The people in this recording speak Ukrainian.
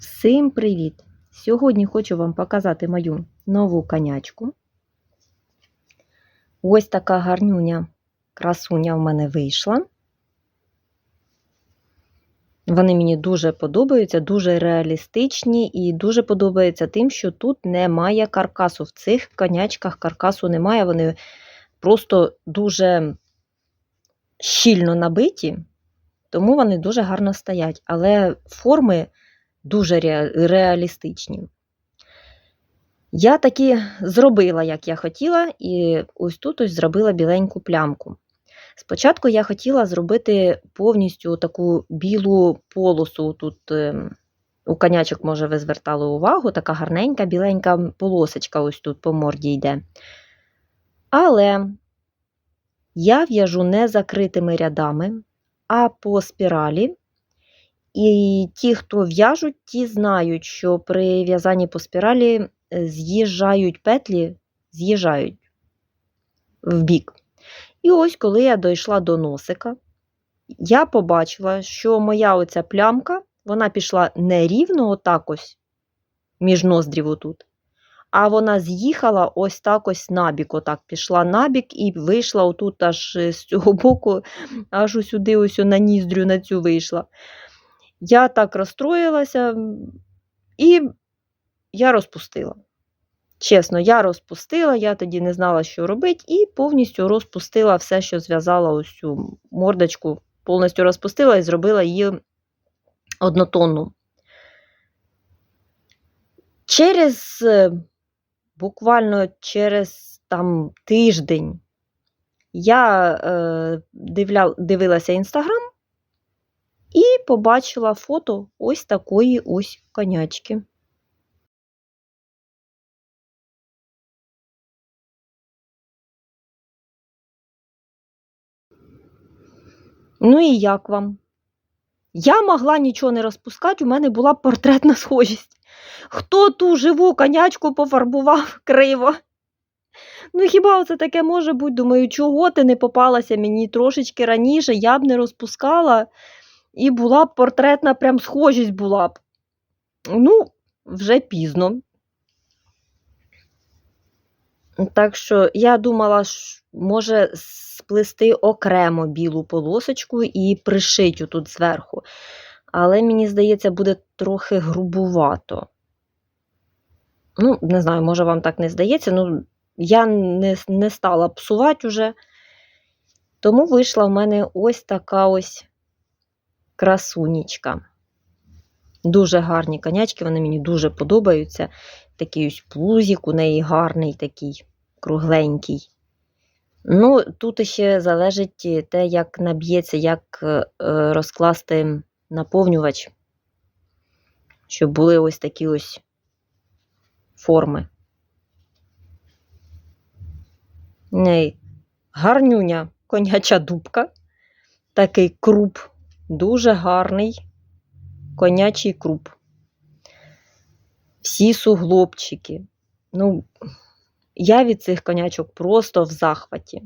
Всім привіт! Сьогодні хочу вам показати мою нову конячку. Ось така гарнюня, красуня в мене вийшла. Вони мені дуже подобаються, дуже реалістичні і дуже подобається тим, що тут немає каркасу. В цих конячках каркасу немає, вони просто дуже щільно набиті, тому вони дуже гарно стоять. Але форми дуже реалістичні. Я таки зробила, як я хотіла, і ось тут ось зробила біленьку плямку. Спочатку я хотіла зробити повністю таку білу полосу. Тут ем, у конячок, може, ви звертали увагу, така гарненька біленька полосочка ось тут по морді йде. Але я в'яжу не закритими рядами, а по спіралі. І ті, хто в'яжуть, ті знають, що при в'язанні по спіралі е, з'їжджають петлі, з'їжджають в бік. І ось, коли я дійшла до носика, я побачила, що моя оця плямка, вона пішла не рівно отак ось між ноздрів отут, а вона з'їхала ось так ось набік, отак пішла набік і вийшла отут аж з цього боку, аж ось сюди, ось на ніздрю на цю вийшла. Я так розстроїлася і я розпустила. Чесно, я розпустила, я тоді не знала, що робити, і повністю розпустила все, що зв'язала ось цю мордочку, повністю розпустила і зробила її однотонну. Через е, буквально через там тиждень я е, дивля, дивилася інстаграм і побачила фото ось такої ось конячки. Ну і як вам? Я могла нічого не розпускати, у мене була портретна схожість. Хто ту живу конячку пофарбував криво? Ну, хіба це таке може бути? Думаю, чого ти не попалася мені трошечки раніше, я б не розпускала, і була б портретна прям схожість була б. Ну, вже пізно. Так що я думала, може сплести окремо білу полосочку і пришить тут зверху. Але мені здається, буде трохи грубувато. Ну, не знаю, може вам так не здається. Ну, я не, не стала псувати уже. Тому вийшла в мене ось така ось красунечка. Дуже гарні конячки, вони мені дуже подобаються. Такий ось плузик у неї гарний, такий кругленький. Ну, тут ще залежить те, як наб'ється, як е, розкласти наповнювач, щоб були ось такі ось форми. Гарнюня коняча дубка, такий круп, дуже гарний конячий круп. Всі суглобчики. Ну, я від цих конячок просто в захваті.